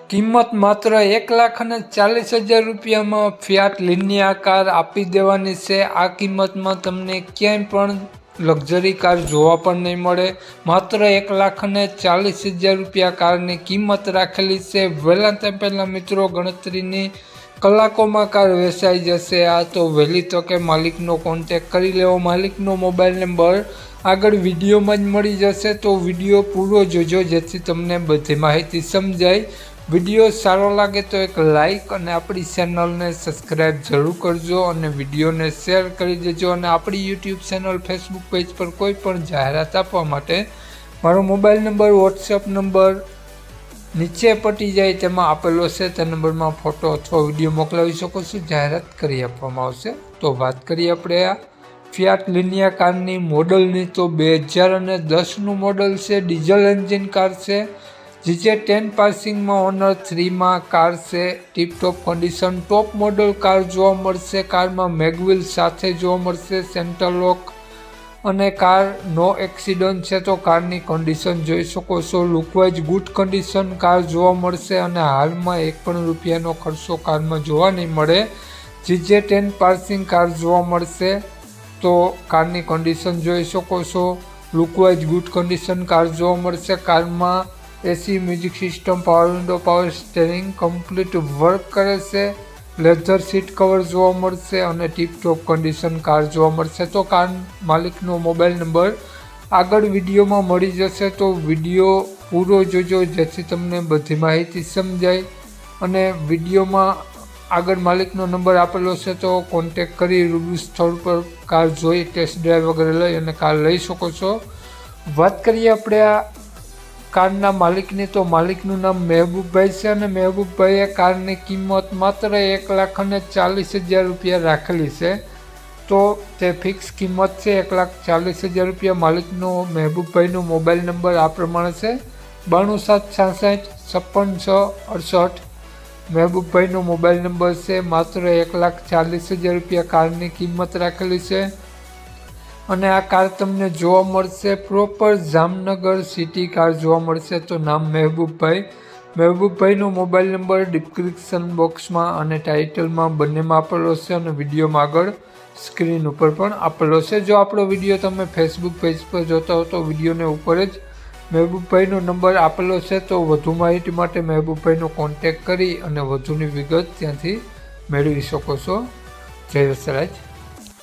કિંમત માત્ર એક લાખ અને ચાલીસ હજાર રૂપિયામાં ફિયાટ લિનિયા કાર આપી દેવાની છે. આ કિંમતમાં તમને ક્યાંય પણ લક્ઝરી કાર જોવા પણ નહીં મળે. માત્ર એક લાખ અને ચાલીસ હજાર રૂપિયા કારની કિંમત રાખેલી છે. વહેલા તે પહેલાં મિત્રો ગણતરીની કલાકોમાં કાર વેચાઈ જશે. આ તો વહેલી તકે માલિકનો કોન્ટેક કરી લેવો. માલિકનો મોબાઈલ નંબર આગળ વિડીયોમાં જ મળી જશે. તો વીડિયો પૂરો જોજો જેથી તમને બધી માહિતી સમજાય. વીડિયો સારો લાગે તો એક લાઈક અને આપણી ચેનલને સબસ્ક્રાઈબ જરૂર કરજો અને વિડીયોને શેર કરી દેજો અને આપણી યુટ્યુબ ચેનલ ફેસબુક પેજ પર કોઈ પણ જાહેરાત આપવા માટે મારો મોબાઈલ નંબર વોટ્સએપ નંબર નીચે પટી જાય તેમાં આપેલો છે. તે નંબરમાં ફોટો અથવા વીડિયો મોકલાવી શકો છો. જાહેરાત કરી આપવામાં આવશે. તો વાત કરીએ આપણે આ ફિયાટ લિનિયા કારની મોડલની તો બે હજાર અને દસનું મોડલ છે. ડીઝલ એન્જિન કાર છે. જીજે ટેન પાસિંગમાં ઓનર થ્રીમાં કાર છે. Tiptop condition top model car જોવા મળશે. કારમાં મેગવિલ સાથે જોવા મળશે. સેન્ટર લોક અને કાર નો એક્સિડન્ટ છે તો કારની કન્ડિશન જોઈ શકો છો. લુકવાઇઝ ગુડ કન્ડિશન કાર જોવા મળશે અને હાલમાં એક પણ રૂપિયાનો ખર્ચો કારમાં જોવા નહીં મળે. જીજે ટેન પાર્સિંગ કાર જોવા મળશે તો કારની કન્ડિશન જોઈ શકો છો. લુકવાઇઝ ગુડ કન્ડિશન કાર જોવા મળશે. કારમાં AC music system power window power steering complete work કરે છે. લેધર સીટ કવર જોવા મળશે અને ટીપટોપ કન્ડિશન કાર જોવા મળશે. તો કાર માલિકનો મોબાઈલ નંબર આગળ વિડીયોમાં મળી જશે. તો વીડિયો પૂરો જોજો, જેથી તમને બધી માહિતી સમજાય. અને વિડીયોમાં આગળ માલિકનો નંબર આપેલો છે, તો કોન્ટેક કરી રૂબરૂ સ્થળ પર કાર જોઈ ટેસ્ટ ડ્રાઈવ વગેરે લઈ અને કાર લઈ શકો છો. વાત કરીએ આપણે આ કારના માલિકની તો માલિકનું નામ મહેબૂબભાઈ છે અને મહેબૂબભાઈએ કારની કિંમત માત્ર એક લાખ અને ચાલીસ હજાર રૂપિયા રાખેલી છે. તો તે ફિક્સ કિંમત છે એક લાખ ચાલીસ હજાર રૂપિયા માલિકનો મહેબૂબભાઈનો મોબાઈલ નંબર આ પ્રમાણે છે. બાણું સાત છાસઠ છપ્પન છ અડસઠ. મહેબૂબભાઈનો મોબાઈલ નંબર છે માત્ર એક લાખ ચાલીસ હજાર રૂપિયા કારની કિંમત રાખેલી છે. અને આ કાર તમને જોવા મળશે પ્રોપર જામનગર સિટી કાર જોવા મળશે. તો નામ મહેબૂબભાઈ. મહેબૂબભાઈનો મોબાઈલ નંબર ડિસ્ક્રિપ્શન બોક્સમાં અને ટાઇટલમાં બંનેમાં આપેલો છે અને વિડીયોમાં આગળ સ્ક્રીન ઉપર પણ આપેલો છે. જો આપણો વીડિયો તમે ફેસબુક પેજ પર જોતા હો તો વિડીયોને ઉપર જ મહેબૂબભાઈનો નંબર આપેલો છે. તો વધુ માહિતી માટે મહેબૂબભાઈનો કોન્ટેક કરી અને વધુની વિગત ત્યાંથી મેળવી શકો છો. જય વસરાજ